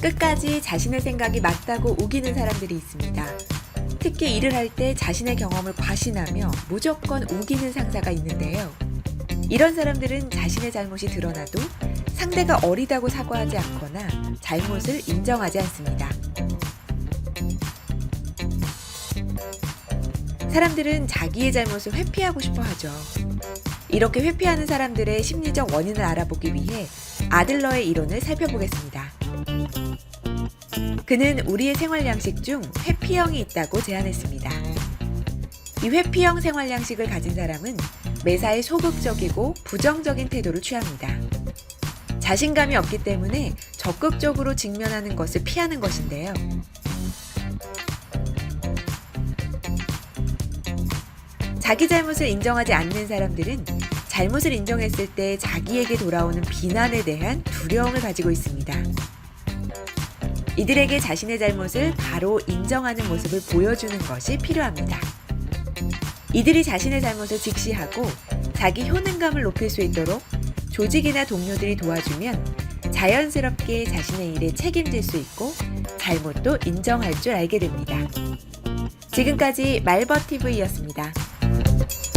끝까지 자신의 생각이 맞다고 우기는 사람들이 있습니다. 특히 일을 할 때 자신의 경험을 과신하며 무조건 우기는 상사가 있는데요. 이런 사람들은 자신의 잘못이 드러나도 상대가 어리다고 사과하지 않거나 잘못을 인정하지 않습니다. 사람들은 자기의 잘못을 회피하고 싶어 하죠. 이렇게 회피하는 사람들의 심리적 원인을 알아보기 위해 아들러의 이론을 살펴보겠습니다. 그는 우리의 생활 양식 중 회피형이 있다고 제안했습니다. 이 회피형 생활 양식을 가진 사람은 매사에 소극적이고 부정적인 태도를 취합니다. 자신감이 없기 때문에 적극적으로 직면하는 것을 피하는 것인데요. 자기 잘못을 인정하지 않는 사람들은 잘못을 인정했을 때 자기에게 돌아오는 비난에 대한 두려움을 가지고 있습니다. 이들에게 자신의 잘못을 바로 인정하는 모습을 보여주는 것이 필요합니다. 이들이 자신의 잘못을 직시하고 자기 효능감을 높일 수 있도록 조직이나 동료들이 도와주면 자연스럽게 자신의 일에 책임질 수 있고 잘못도 인정할 줄 알게 됩니다. 지금까지 말버TV였습니다. thank you